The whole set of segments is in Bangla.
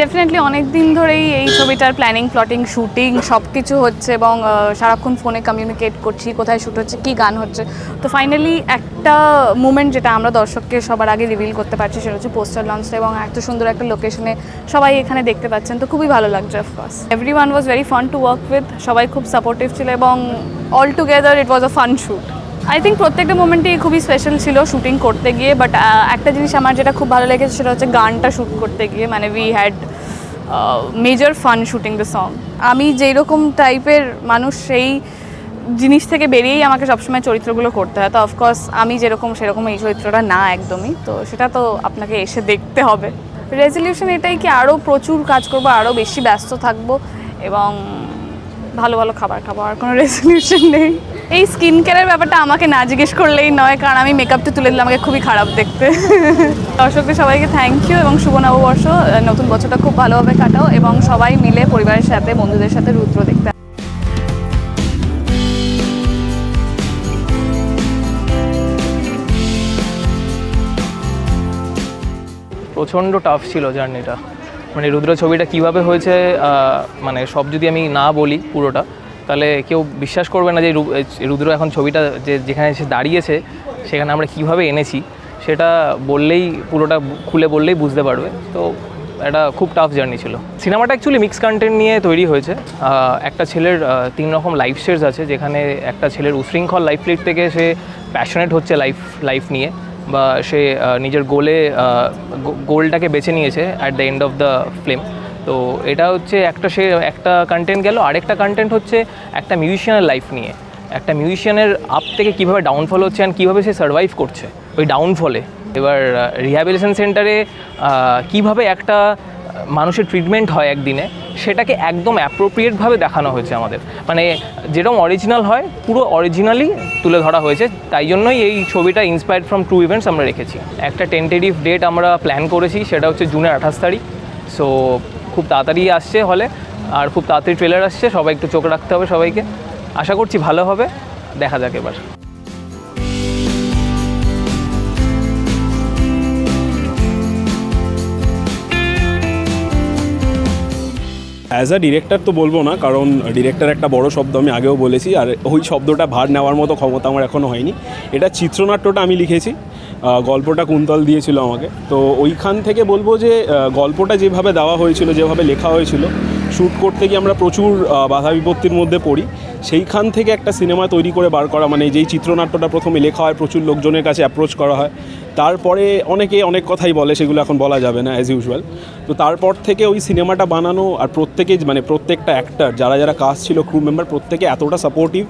ডেফিনেটলি অনেক দিন ধরেই এই ছবিটার প্ল্যানিং প্লটিং শুটিং সব কিছু হচ্ছে এবং সারাক্ষণ ফোনে কমিউনিকেট করছি, কোথায় শ্যুট হচ্ছে, কী গান হচ্ছে। তো ফাইনালি একটা মুমেন্ট যেটা আমরা দর্শককে সবার আগে রিভিল করতে পারছি সেটা হচ্ছে পোস্টার লঞ্চটা এবং এত সুন্দর একটা লোকেশনে সবাই এখানে দেখতে পাচ্ছেন। তো খুবই ভালো লাগছে of course every one was very fun to work with সবাই খুব সাপোর্টিভ ছিল এবং all together it was a fun shoot I think প্রত্যেকটা মোমেন্টই খুবই স্পেশাল ছিল শুটিং করতে গিয়ে বাট একটা জিনিস আমার যেটা খুব ভালো লেগেছে সেটা হচ্ছে গানটা শ্যুট করতে গিয়ে মানে we had major fun shooting the song আমি যেই রকম টাইপের মানুষ, সেই জিনিস থেকে বেরিয়েই আমাকে সবসময় চরিত্রগুলো করতে হয়। তো অফকোর্স আমি যেরকম সেরকম এই চরিত্রটা না একদমই, তো সেটা তো আপনাকে এসে দেখতে হবে। রেজলিউশন এটাই কি আরও প্রচুর কাজ করব আরও বেশি ব্যস্ত থাকব এবং ভালো ভালো খাবার খাব, আর কোনো রেজলিউশন নেই। এই স্কিন কেয়ারের ব্যাপারটা আমাকে না জিজ্ঞেস করলেই নয়, কারণ আমি মেকআপটা তুলে দিলে আমাকে খুবই খারাপ দেখতে। দর্শকদের সবাইকে থ্যাংক ইউ এবং শুভ নববর্ষ। নতুন বছরটা খুব ভালোভাবে কাটাও এবং সবাই মিলে পরিবারের সাথে, বন্ধুদের সাথে রুদ্র দেখতে প্রচণ্ড টাফ ছিল জার্নিটা মানে রুদ্র ছবিটা কীভাবে হয়েছে মানে সব যদি আমি না বলি পুরোটা তাহলে কেউ বিশ্বাস করবে না যে রুদ্র এখন ছবিটা যে যেখানে এসে দাঁড়িয়েছে, সেখানে আমরা কীভাবে এনেছি, সেটা বললেই, পুরোটা খুলে বললেই বুঝতে পারবে। তো এটা খুব টাফ জার্নি ছিল। সিনেমাটা অ্যাকচুয়ালি মিক্স কন্টেন্ট নিয়ে তৈরি হয়েছে। একটা ছেলের তিন রকম লাইফ স্টেজ আছে, যেখানে একটা ছেলের উশৃঙ্খল লাইফ লিড থেকে সে প্যাশনেট হচ্ছে লাইফ লাইফ নিয়ে, বা সে নিজের গোলে গোলটাকে বেছে নিয়েছে at the end of the film তো এটা হচ্ছে একটা সে, একটা কন্টেন্ট গেল, আরেকটা কন্টেন্ট হচ্ছে একটা মিউজিশিয়ানের লাইফ নিয়ে। একটা মিউজিশিয়ানের আপ থেকে কীভাবে ডাউনফল হচ্ছে অ্যান্ড কীভাবে সে সার্ভাইভ করছে, ওই ডাউনফলে এবার রিহ্যাবিলিটেশন সেন্টারে কীভাবে একটা মানুষের ট্রিটমেন্ট হয় একদিনে, সেটাকে একদম অ্যাপ্রোপ্রিয়েটভাবে দেখানো হয়েছে আমাদের। মানে যেরকম অরিজিনাল হয়, পুরো অরিজিনালি তুলে ধরা হয়েছে, তাই জন্যই এই ছবিটা ইন্সপায়ার্ড ফ্রম ট্রু ইভেন্টস আমরা রেখেছি। একটা টেন্টেটিভ ডেট আমরা প্ল্যান করেছি, সেটা হচ্ছে জুনের আঠাশ তারিখ। সো খুব তাড়াতাড়ি আসছে হলে, আর খুব তাড়াতাড়ি ট্রেলার আসছে, সবাই একটু চোখ রাখতে হবে সবাইকে। আশা করছি ভালো হবে, দেখা যাক এবার। অ্যাজ আ ডিরেক্টর তো বলব না, কারণ ডিরেক্টর একটা বড় শব্দ আমি আগেও বলেছি, আর ওই শব্দটা ভার নেওয়ার মতো ক্ষমতা আমার এখনও হয়নি। এটা চিত্রনাট্যটা আমি লিখেছি। গল্পটা কুন্তল দিয়েছিল আমাকে। তো ওইখান থেকে বলব যে গল্পটা যেভাবে দেওয়া হয়েছিল, যেভাবে লেখা হয়েছিল শ্যুট করতে গিয়ে আমরা প্রচুর বাধা বিপত্তির মধ্যে পড়ি। সেইখান থেকে একটা সিনেমা তৈরি করে বার করা মানে যেই চিত্রনাট্যটা প্রথমে লেখা হয়, প্রচুর লোকজনের কাছে অ্যাপ্রোচ করা হয়। তারপরে অনেকে অনেক কথাই বলে, সেগুলো এখন বলা যাবে না অ্যাজ ইউজুয়াল তো তারপর থেকে ওই সিনেমাটা বানানো আর প্রত্যেকে মানে প্রত্যেকটা অ্যাক্টার যারা যারা কাজ ছিল ক্রু মেম্বার প্রত্যেকে এতটা সাপোর্টিভ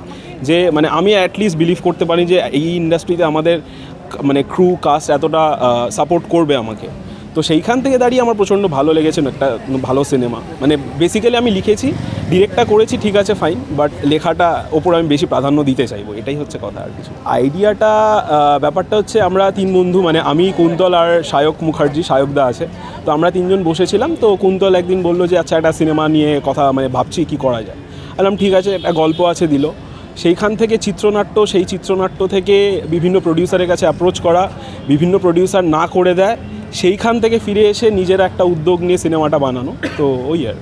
যে মানে আমি অ্যাটলিস্ট বিলিভ করতে পারি যে, এই ইন্ডাস্ট্রিতে আমাদের মানে ক্রু কাস্ট এতটা সাপোর্ট করবে আমাকে। তো সেইখান থেকে দাঁড়িয়ে আমার প্রচণ্ড ভালো লেগেছে একটা ভালো সিনেমা মানে বেসিক্যালি আমি লিখেছি ডিরেক্টটা করেছি, ঠিক আছে ফাইন বাট লেখাটা ওপর আমি বেশি প্রাধান্য দিতে চাইব, এটাই হচ্ছে কথা আর কিছু। আইডিয়াটা ব্যাপারটা হচ্ছে আমরা তিন বন্ধু মানে আমি, কুন্তল আর সায়ক মুখার্জি সায়কদা আছে। তো আমরা তিনজন বসেছিলাম, তো কুন্তল একদিন বলল যে আচ্ছা একটা সিনেমা নিয়ে কথা মানে ভাবছি কি করা যায়? বললাম, ঠিক আছে, একটা গল্প আছে, দিল। সেইখান থেকে চিত্রনাট্য, সেই চিত্রনাট্য থেকে বিভিন্ন প্রডিউসারের কাছে অ্যাপ্রোচ করা, বিভিন্ন প্রডিউসার না করে দেয়, সেইখান থেকে ফিরে এসে নিজের একটা উদ্যোগ নিয়ে সিনেমাটা বানানো। তো ওই আর।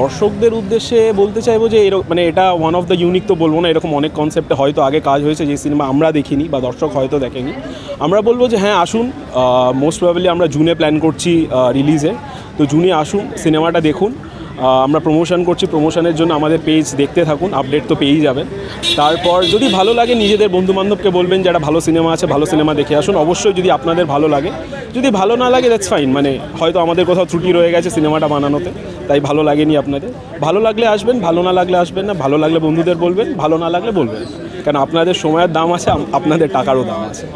দর্শকদের উদ্দেশ্যে বলতে চাইব যে এরকম মানে এটা ওয়ান অফ দ্য ইউনিক তো বলব না, এরকম অনেক কনসেপ্টে হয়তো আগে কাজ হয়েছে যে সিনেমা আমরা দেখিনি বা দর্শক হয়তো দেখেনি। আমরা বলব যে হ্যাঁ আসুন। মোস্ট প্রবাবলি আমরা জুনে প্ল্যান করছি রিলিজে তো জুনে আসুন, সিনেমাটা দেখুন। আমরা প্রমোশন করছি। প্রমোশনের জন্য আমাদের পেজ দেখতে থাকুন আপডেট তো পেয়েই যাবেন। তারপর যদি ভালো লাগে নিজেদের বন্ধুবান্ধবকে বলবেন, যারা ভালো সিনেমা আছে, ভালো সিনেমা দেখে আসুন। অবশ্যই যদি আপনাদের ভালো লাগে। যদি ভালো না লাগে দ্যাটস ফাইন মানে হয়তো আমাদের কোথাও ত্রুটি রয়ে গেছে সিনেমাটা বানানোতে, তাই ভালো লাগেনি আপনাদের। ভালো লাগলে আসবেন, ভালো না লাগলে আসবেন না। ভালো লাগলে বন্ধুদের বলবেন, ভালো না লাগলে বলবেন। কারণ আপনাদের সময়ের দাম আছে আপনাদের টাকারও দাম আছে।